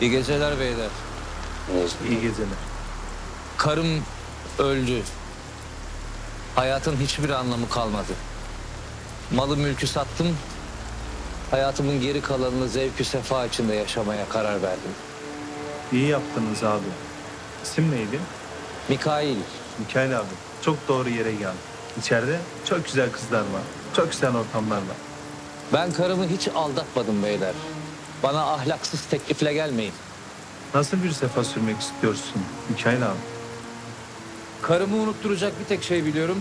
İyi geceler beyler. İyi geceler. Karım öldü. Hayatın hiçbir anlamı kalmadı. Malı mülkü sattım. Hayatımın geri kalanını zevkü sefa içinde yaşamaya karar verdim. İyi yaptınız abi. İsim neydi? Mikail, Mikail abi. Çok doğru yere geldin. İçeride çok güzel kızlar var. Çok güzel ortamlar var. ben karımı hiç aldatmadım beyler. Bana ahlaksız teklifle gelmeyin. Nasıl bir sefa sürmek istiyorsun Mikail abi? Karımı unutturacak bir tek şey biliyorum.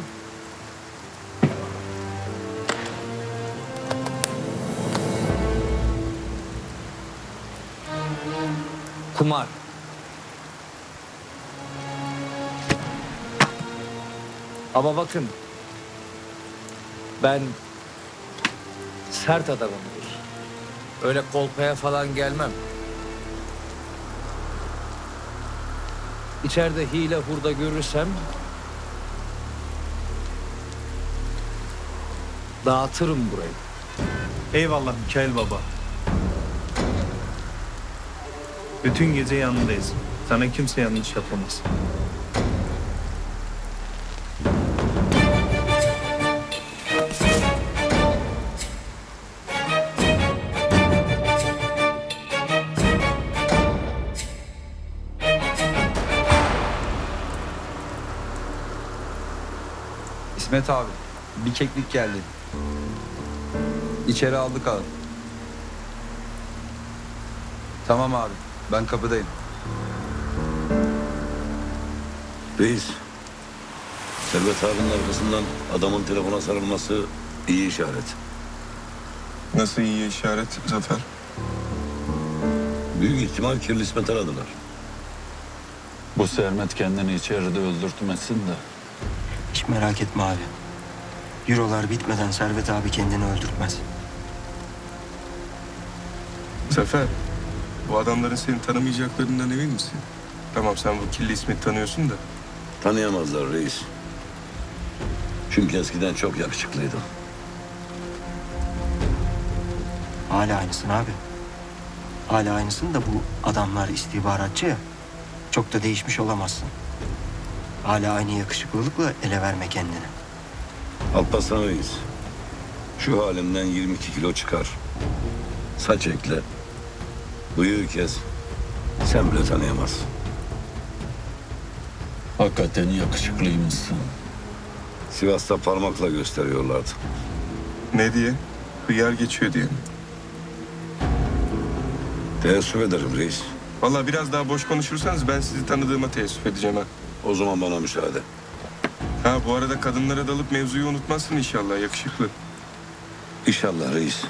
Kumar. Ama bakın. Ben sert adamımdır. Öyle kolpaya falan gelmem. İçeride hile hurda görürsem dağıtırım burayı. Eyvallah Mikail baba. Bütün gece yanındayız. Sana kimse yanlış yapamaz. İsmet abi, bir keklik geldi. İçeri aldık abi. Tamam abi, ben kapıdayım. Reis, Servet abinin arkasından adamın telefona sarılması iyi işaret. Nasıl iyi işaret Zafer? Büyük ihtimal kirli İsmet aradılar. Bu Sermet kendini içeride öldürtmesin de. Hiç merak etme abi. Eurolar bitmeden Servet abi kendini öldürtmez. Zafer, bu adamların seni tanımayacaklarından emin misin? Tamam sen bu kirli İsmet'i tanıyorsun da. Tanıyamazlar reis. Çünkü eskiden çok yakışıklıydı. Hala aynısın abi. Hala aynısın da bu adamlar istihbaratçı ya. Çok da değişmiş olamazsın. Hala aynı yakışıklılıkla ele verme kendini. Alparslan reis, şu halimden 22 kilo çıkar. Saç ekle, bıyığı kes. Sen bile tanıyamazsın. Hakikaten yakışıklıymışsın. Sivas'ta parmakla gösteriyorlardı. Ne diye? Hıyar geçiyor diye mi? Teessüf ederim reis. Vallahi biraz daha boş konuşursanız ben sizi tanıdığıma teessüf edeceğim ha. O zaman bana müsaade. Ha bu arada kadınlara dalıp mevzuyu unutmazsın inşallah yakışıklı. İnşallah reis.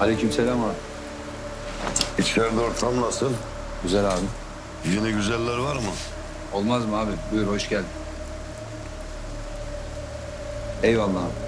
Aleykümselam abi. İçeride ortam nasıl? Güzel abi. Yeni güzeller var mı? Olmaz mı abi? Buyur, hoş geldin. Eyvallah abi.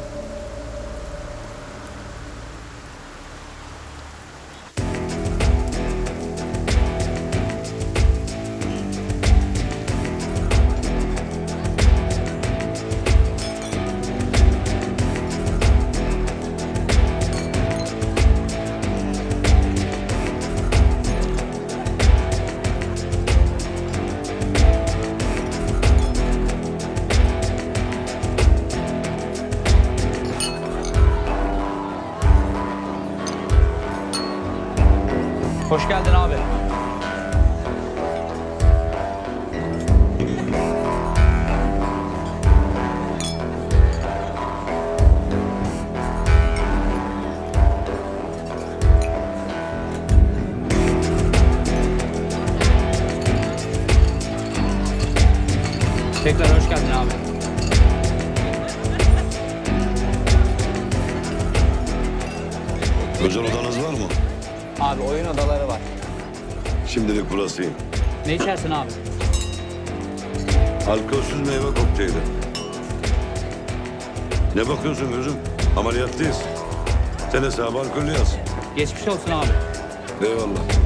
Tekrar hoş geldin abi. Özel odanız var mı? Abi oyun odaları var. Şimdilik burasıyım. Ne içersin abi? Alkolsüz meyve kokteyli. Ne bakıyorsun gözüm? Ameliyattayız. Sen hesabı alkolü yaz. Geçmiş olsun abi. Eyvallah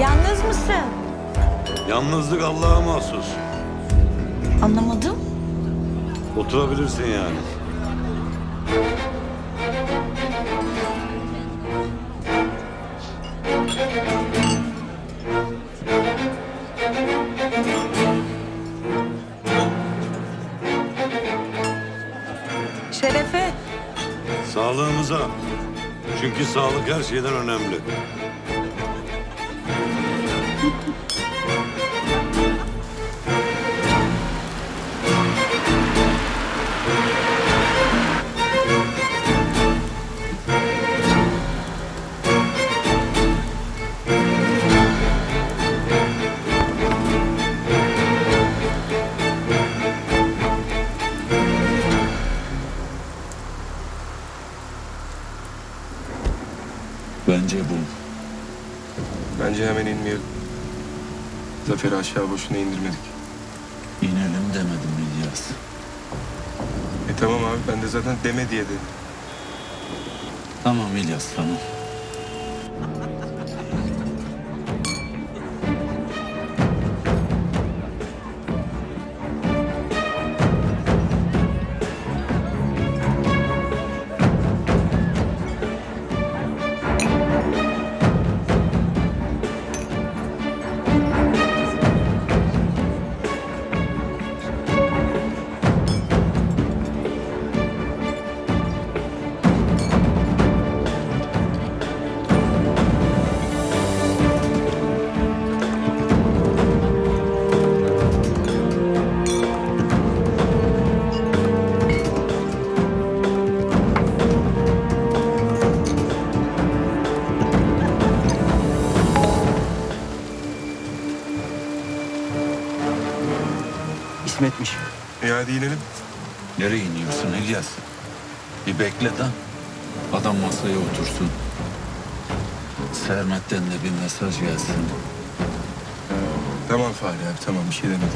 Yalnız mısın? Yalnızlık Allah'a mahsus. Anlamadım. Oturabilirsin yani. Şerefe. Sağlığımıza. Çünkü sağlık her şeyden önemli. Bence bu. Bence hemen inmeyelim. Zafer'i aşağı boşuna indirmedik. İnelim demedim İlyas. E tamam abi ben de zaten deme diye dedim. Tamam İlyas tamam. Hadi inelim. Nereye iniyorsun İlyas? Bir bekle de adam masaya otursun. Sermet'ten de bir mesaj gelsin. Tamam Fahri abi tamam bir şey demedim.